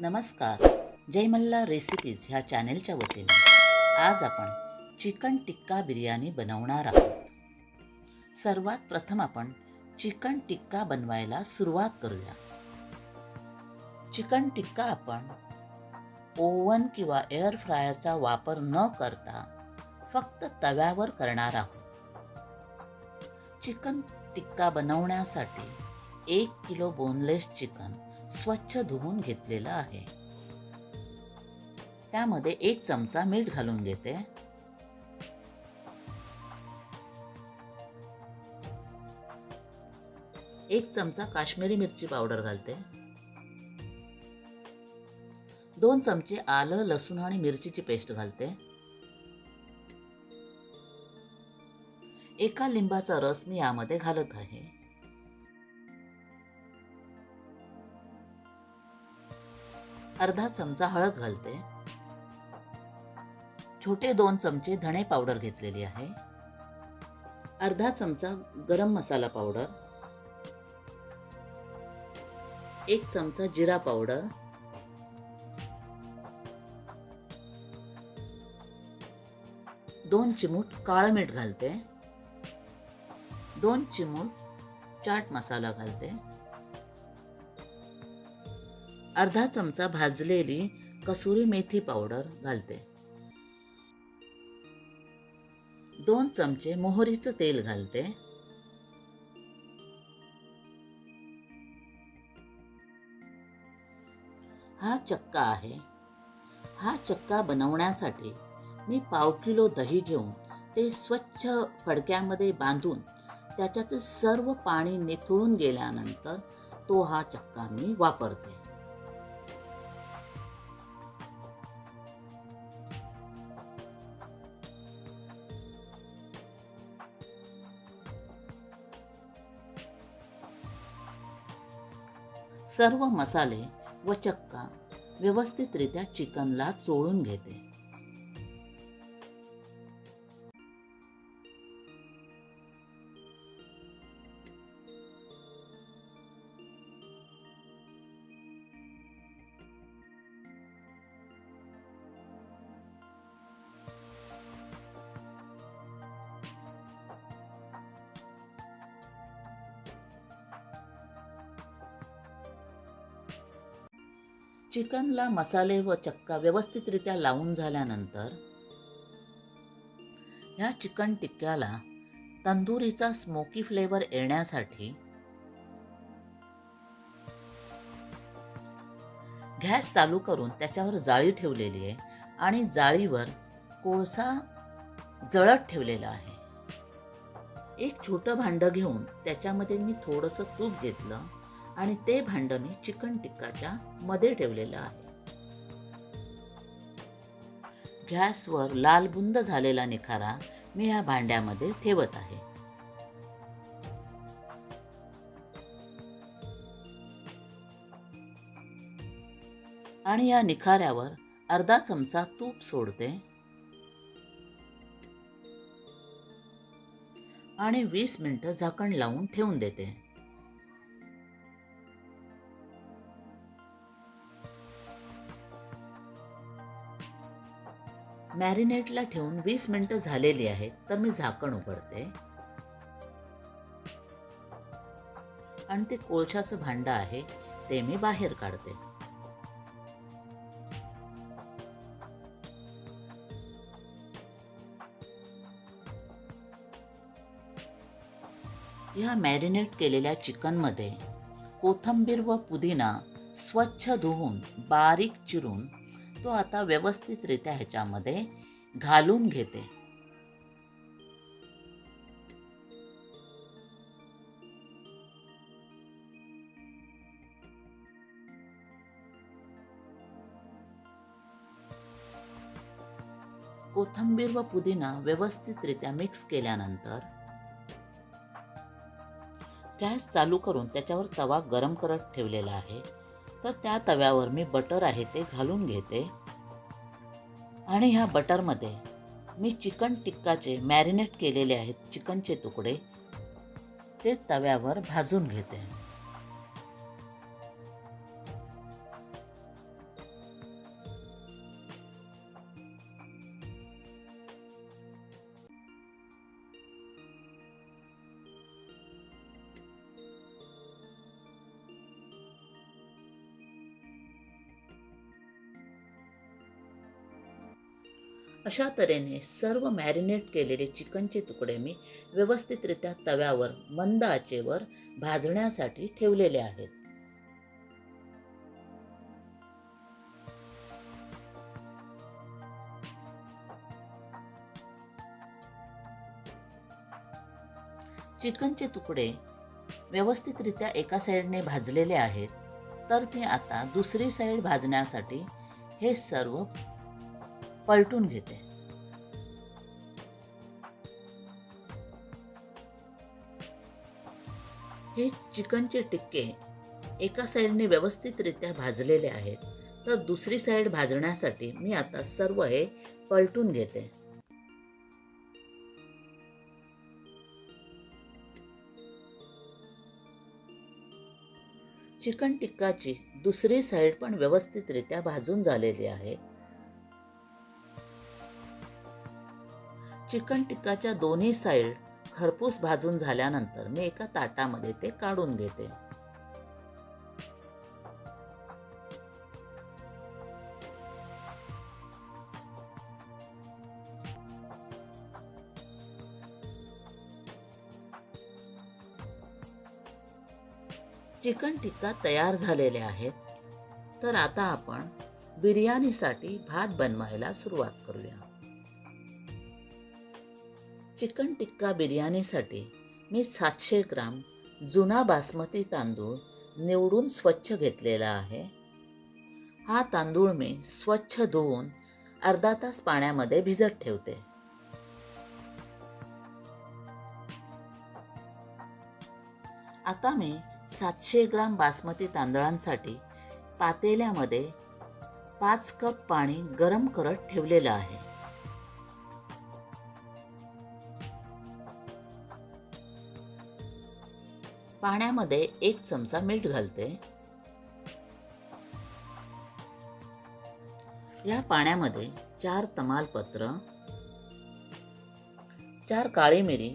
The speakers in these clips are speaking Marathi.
नमस्कार. जयमल्ला रेसिपीज ह्या चॅनेलच्या वतीने आज आपण चिकन टिक्का बिर्याणी बनवणार आहोत. सर्वात प्रथम आपण चिकन टिक्का बनवायला सुरुवात करूया. चिकन टिक्का आपण ओव्हन किंवा एअर फ्रायरचा वापर न करता फक्त तव्यावर करणार आहोत. चिकन टिक्का बनवण्यासाठी एक किलो बोनलेस चिकन स्वच्छ धुवून घेतलेलं आहे. त्यामध्ये एक चमचा मीठ घालून घेते. एक चमचा काश्मीरी मिरची पावडर घालते. दोन चमचे आलं लसूण आणि मिरचीची पेस्ट घालते. एका लिंबाचा रस मी यामध्ये घालत आहे. अर्धा चमचा हळद घालते. छोटे दोन चमचे धणे पावडर घेतलेली आहे. अर्धा चमचा गरम मसाला पावडर. एक चमचा जिरा पावडर. दोन चिमूट काळं मीठ घालते. दोन चिमूट चाट मसाला घालते. अर्धा चमचा भाजलेली कसुरी मेथी पावडर घालते. दोन चमचे मोहरीचं तेल घालते. हा चक्का आहे. हा चक्का बनवण्यासाठी मी पाव किलो दही घेऊन ते स्वच्छ फडक्यामध्ये बांधून त्याच्यातील सर्व पाणी निथळून गेल्यानंतर तो हा चक्का मी वापरते. सर्व मसाले व चक्का व्यवस्थितरित्या चिकनला चोळून घेते. चिकनला मसाले व चक्का व्यवस्थितरित्या लावून झाल्यानंतर ह्या चिकन टिक्क्याला तंदुरीचा स्मोकी फ्लेवर येण्यासाठी गॅस चालू करून त्याच्यावर जाळी ठेवलेली आहे आणि जाळीवर कोळसा जळत ठेवलेला आहे. एक छोटं भांडं घेऊन त्याच्यामध्ये मी थोडंसं तूप घेतलं. आणि ते भांडं मी चिकन टिक्काच्या मध्ये ठेवलेलं आहे. गॅसवर लाल बुंद झालेला निखारा मी ह्या भांड्यामध्ये ठेवत आहे. आणि या निखाऱ्यावर अर्धा चमचा तूप सोडते. आणि वीस मिनिटं झाकण लावून ठेवून देते. मॅरिनेटला ठेवून वीस मिनिटं झालेली आहेत तर मी झाकण उघडते. आणि ते कोळशाचं भांडं आहे ते मी बाहेर काढते. ह्या मॅरिनेट केलेल्या चिकनमध्ये कोथंबीर व पुदिना स्वच्छ धुवून बारीक चिरून तो आता व्यवस्थितरित्या ह्याच्यामध्ये घालून घेते. कोथंबीर व पुदिना व्यवस्थितरित्या मिक्स केल्यानंतर गॅस चालू करून त्याच्यावर तवा गरम करत ठेवलेला आहे. तर त्या तव्यावर मी बटर आहे ते घालून घेते. आणि ह्या बटरमध्ये मी चिकन टिक्काचे मॅरिनेट केलेले आहेत चिकनचे तुकडे ते तव्यावर भाजून घेते. अशा तऱ्हेने सर्व मॅरिनेट केलेले चिकनचे तुकडे मी व्यवस्थितरित्या तव्यावर मंद आचेवर भाजण्यासाठी ठेवलेले आहेत. चिकनचे तुकडे व्यवस्थितरित्या एका साईडने भाजलेले आहेत तर मी आता दुसरी साईड भाजण्यासाठी हे सर्व पलटून घेते. हे चिकनचे टिक्के एका साईडने व्यवस्थितरित्या भाजलेले आहेत. तर दुसरी साईड भाजण्यासाठी मी आता सर्व हे पलटून घेते. चिकन टिक्काची दुसरी साईड पण व्यवस्थितरित्या भाजून झालेली आहे. चिकन टिक्काच्या दोन्ही साईड खरपूस भाजून झाल्यानंतर मी एका ताटामध्ये ते काढून घेते. चिकन टिक्का तयार झालेले आहेत. तर आता आपण बिर्याणीसाठी भात बनवायला सुरुवात करूया. चिकन टिक्का बिर्याणीसाठी मी सातशे ग्राम जुना बासमती तांदूळ निवडून स्वच्छ घेतलेला आहे. हा तांदूळ मी स्वच्छ धुवून अर्धा तास पाण्यामध्ये भिजत ठेवते. आता मी सातशे ग्राम बासमती तांदळांसाठी पातेल्यामध्ये पाच कप पाणी गरम करत ठेवलेलं आहे. पाण्यामध्ये एक चमचा मीठ घालते. या पाण्यामध्ये चार तमालपत्र चार काळी मिरी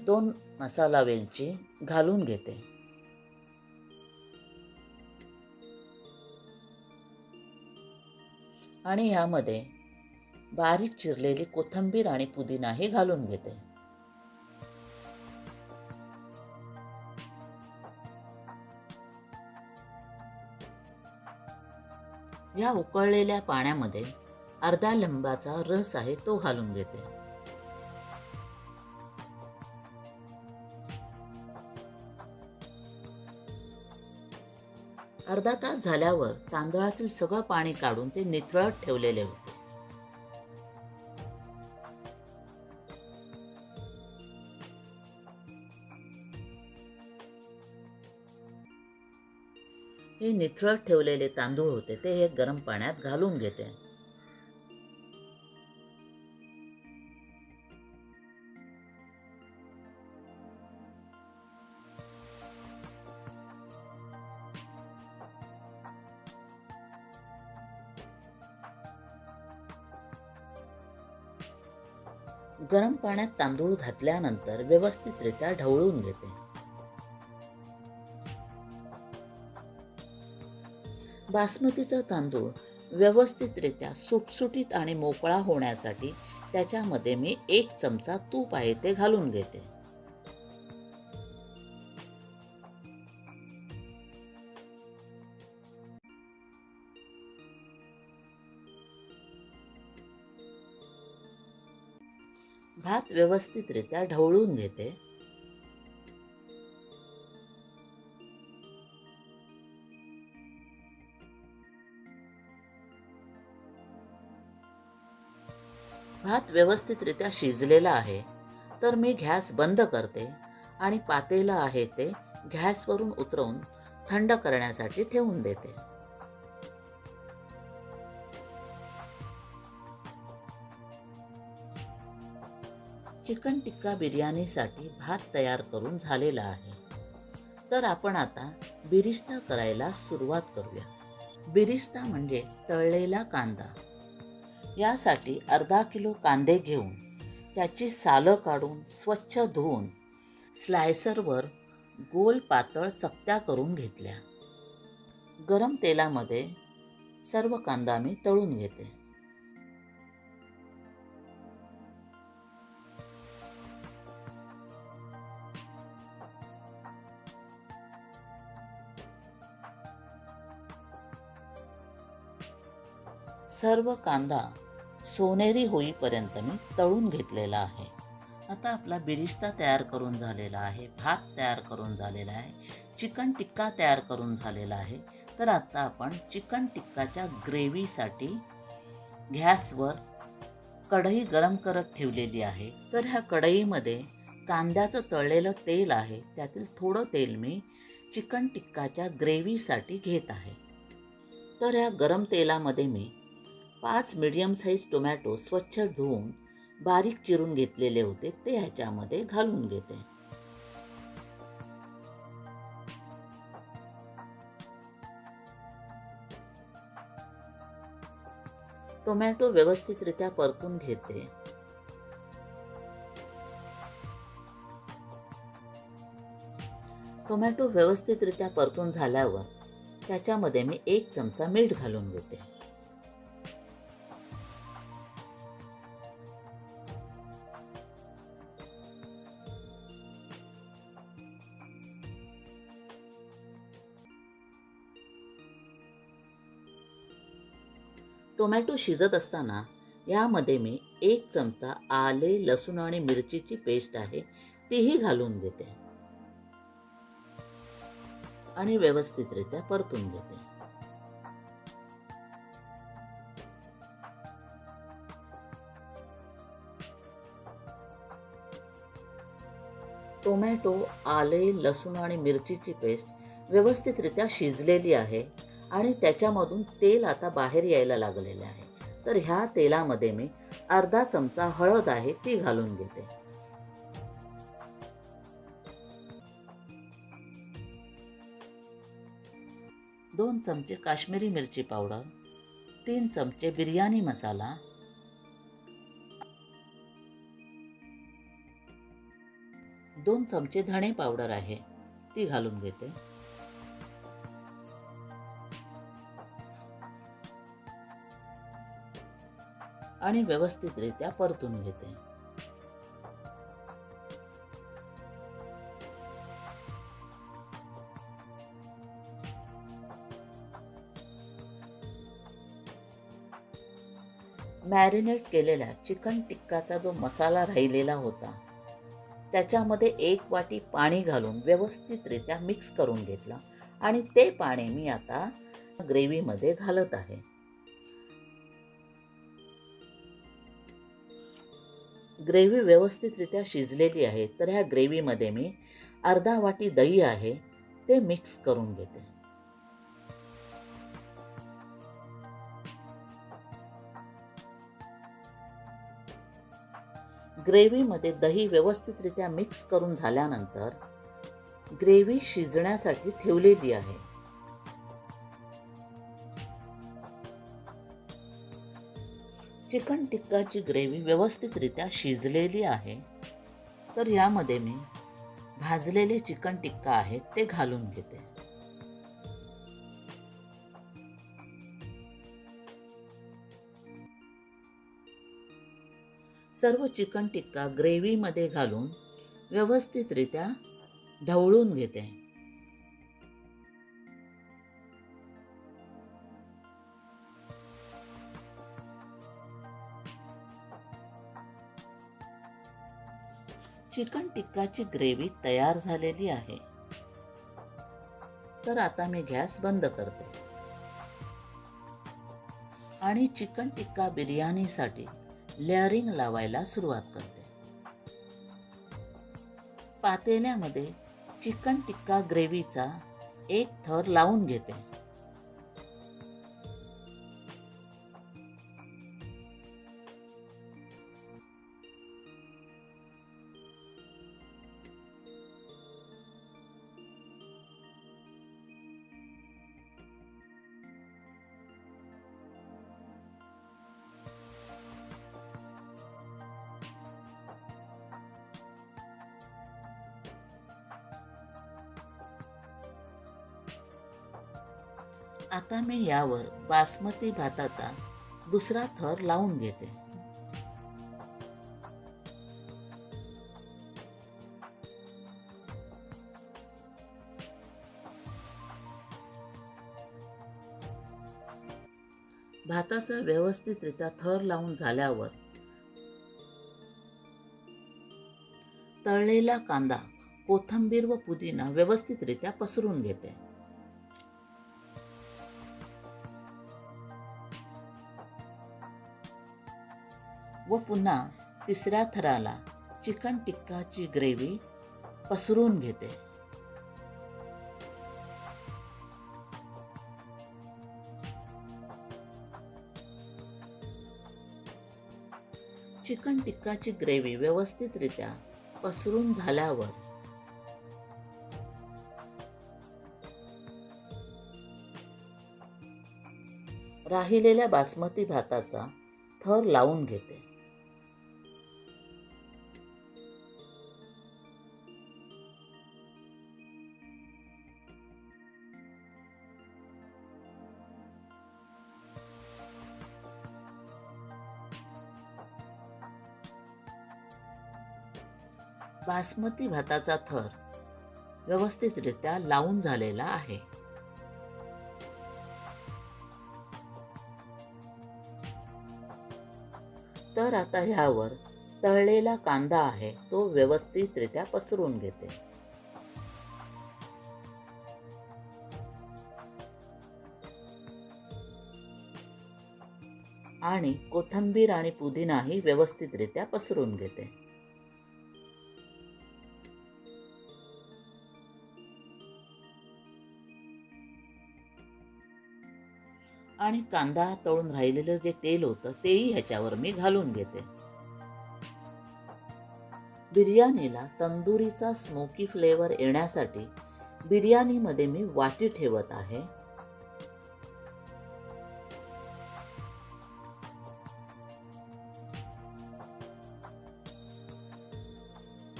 दोन मसाला वेलची घालून घेते. आणि यामध्ये बारीक चिरलेली कोथिंबीर आणि पुदिनाही घालून घेते. या उकळलेल्या पाण्यामध्ये अर्धा लिंबाचा रस आहे तो घालून घेते. अर्धा तास झाल्यावर तांदळातील सगळं पाणी काढून ते निथळत ठेवलेले होते. हे निथळत ठेवलेले तांदूळ होते ते हे गरम पाण्यात घालून घेते. गरम पाण्यात तांदूळ घातल्यानंतर व्यवस्थितरित्या ढवळून घेते. बासमतीचा तांदूळ व्यवस्थितरित्या सुटसुटीत आणि मोकळा होण्यासाठी त्याच्यामध्ये मी एक चमचा तूप आहे ते घालून घेते. भात व्यवस्थितरित्या ढवळून घेते. भात व्यवस्थितरित्या शिजलेला आहे तर मी गॅस बंद करते आणि पातेलं आहे ते गॅसवरून उतरवून थंड करण्यासाठी ठेवून देते. चिकन टिक्का बिर्याणीसाठी भात तयार करून झालेला आहे. तर आपण आता बिरिस्ता करायला सुरुवात करूया. बिरिस्ता म्हणजे तळलेला कांदा. यासाठी अर्धा किलो कांदे घेऊन त्याची सालं काढून स्वच्छ धुवून स्लायसरवर गोल पातळ चकत्या करून घेतल्या. गरम तेलामध्ये सर्व कांदा मी तळून घेते. सर्व कांदा सोनेरी होईपर्यंत मी तळून घेतलेला आहे. आता आपला बिरिस्ता तयार करून झालेला आहे भात तयार करून झालेला आहे चिकन टिक्का तयार करून झालेला आहे. तर आता आपण चिकन टिक्काच्या ग्रेव्हीसाठी गॅसवर कढई गरम करत ठेवलेली आहे. तर ह्या कढईमध्ये कांद्याचं तळलेलं तेल आहे. त्यातील थोडं तेल मी चिकन टिक्काच्या ग्रेव्हीसाठी घेत आहे. तर ह्या गरम तेलामध्ये मी पाच मिडियम साईज टोमॅटो स्वच्छ धुवून बारीक चिरून घेतलेले होते ते ह्याच्यामध्ये घालून घेते. टोमॅटो व्यवस्थितरित्या परतून घेते. टोमॅटो व्यवस्थितरित्या परतून झाल्यावर त्याच्यामध्ये मी एक चमचा मीठ घालून घेते. टोमॅटो शिजत असताना यामध्ये मी एक चमचा आले लसूण आणि मिरचीची पेस्ट आहे तीही घालून घेते आणि व्यवस्थितरित्या परतून घेते. टोमॅटो आले लसूण आणि मिरचीची पेस्ट व्यवस्थितरित्या शिजलेली आहे. आणि त्याच्यामधून तेल आता बाहेर यायला लागलेले आहे. तर ह्या तेलामध्ये मी अर्धा चमचा हळद आहे ती घालून घेते. दोन चमचे काश्मीरी मिरची पावडर तीन चमचे बिर्याणी मसाला दोन चमचे धणे पावडर आहे ती घालून घेते. आणि व्यवस्थितरित्या परतून घेते. मॅरिनेट केलेल्या चिकन टिक्काचा जो मसाला राहिलेला होता त्याच्यामध्ये एक वाटी पाणी घालून व्यवस्थितरित्या मिक्स करून घेतला आणि ते पाणी मी आता ग्रेव्हीमध्ये घालत आहे. ग्रेव्ही व्यवस्थितरित्या शिजलेली आहे तर ह्या ग्रेव्हीमध्ये मी अर्धा वाटी दही आहे ते मिक्स करून घेते. ग्रेव्हीमध्ये दही व्यवस्थितरित्या मिक्स करून झाल्यानंतर ग्रेव्ही शिजण्यासाठी ठेवलेली आहे. चिकन टिक्काची ग्रेव्ही व्यवस्थितरित्या शिजलेली आहे. तर यामध्ये मी भाजलेले चिकन टिक्का आहे ते घालून घेते. सर्व चिकन टिक्का ग्रेव्हीमध्ये घालून व्यवस्थितरित्या ढवळून घेते. चिकन टिक्काची ग्रेव्ही तयार झालेली आहे. तर आता मी गॅस बंद करते. आणि चिकन टिक्का बिर्याणीसाठी लेअरिंग लावायला सुरुवात करते. पातेल्यामध्ये चिकन टिक्का ग्रेव्हीचा एक थर लावून घेते. आता मी यावर बासमती भाताचा दुसरा थर लावून घेते. भाताचा व्यवस्थितरित्या थर लावून झाल्यावर तळलेला कांदा कोथिंबीर व पुदिना व्यवस्थितरित्या पसरून घेते. व पुन्हा तिसऱ्या थराला चिकन टिक्काची ग्रेव्ही पसरून घेते. चिकन टिक्काची ग्रेव्ही व्यवस्थितरित्या पसरून झाल्यावर राहिलेल्या बासमती भाताचा थर लावून घेते. बासमती भाताचा थर व्यवस्थितरित्या लावून झालेला आहे. तर आता ह्यावर तळलेला कांदा आहे तो व्यवस्थितरित्या पसरून घेते. आणि कोथिंबीर आणि पुदिनाही व्यवस्थितरित्या पसरून घेते. आणि कांदा तळून राहिलेलं जे तेल होतं तेही ह्याच्यावर मी घालून घेते. बिर्याणीला तंदुरीचा स्मोकी फ्लेवर येण्यासाठी बिर्याणीमध्ये मी वाटी ठेवत आहे.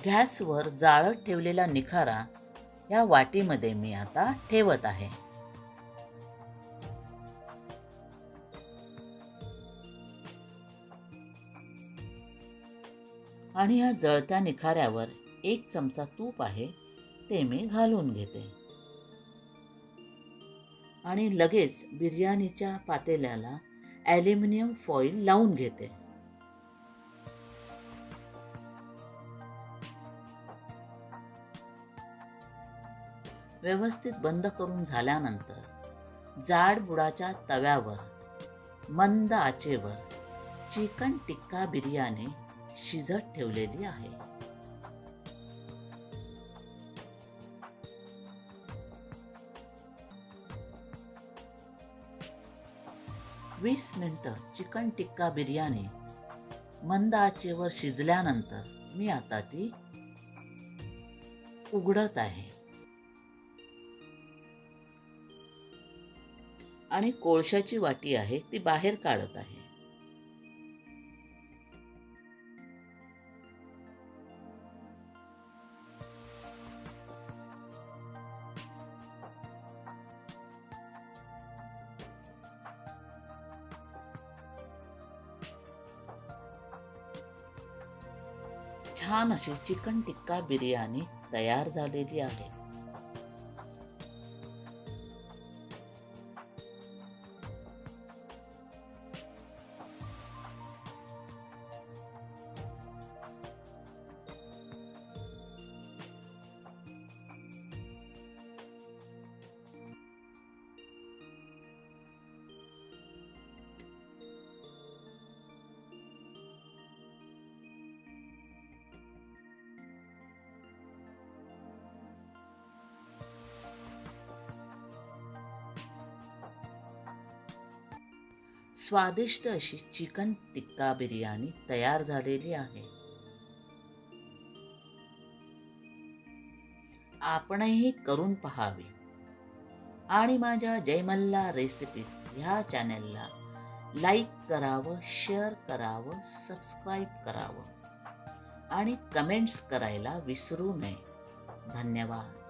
गॅसवर जाळत ठेवलेला निखारा या वाटीमध्ये मी आता ठेवत आहे. आणि या जळत्या निखाऱ्यावर एक चमचा तूप आहे ते मी घालून घेते. आणि लगेच बिर्याणीच्या पातेल्याला ॲल्युमिनियम फॉईल लावून घेते. व्यवस्थित बंद करून झाल्यानंतर जाड बुडाच्या तव्यावर मंद आचेवर चिकन टिक्का बिर्याणी शिजत ठेवलेली आहे. वीस मिनटं चिकन टिक्का बिर्याणी मंद आचेवर शिजल्यानंतर मी आता ती उघडत आहे. आणि कोळशाची वाटी आहे ती बाहेर काढत आहे. छान अशी चिकन टिक्का बिर्याणी तयार झालेली आहे. स्वादिष्ट अशी चिकन टिक्का बिर्याणी तयार झालेली आहे. आपणही करून पहावी. आणि माझ्या जयमल्ला रेसिपीज ह्या चॅनलला लाईक करावं शेअर करावं सबस्क्राईब करावं. आणि कमेंट्स करायला विसरू नये. धन्यवाद.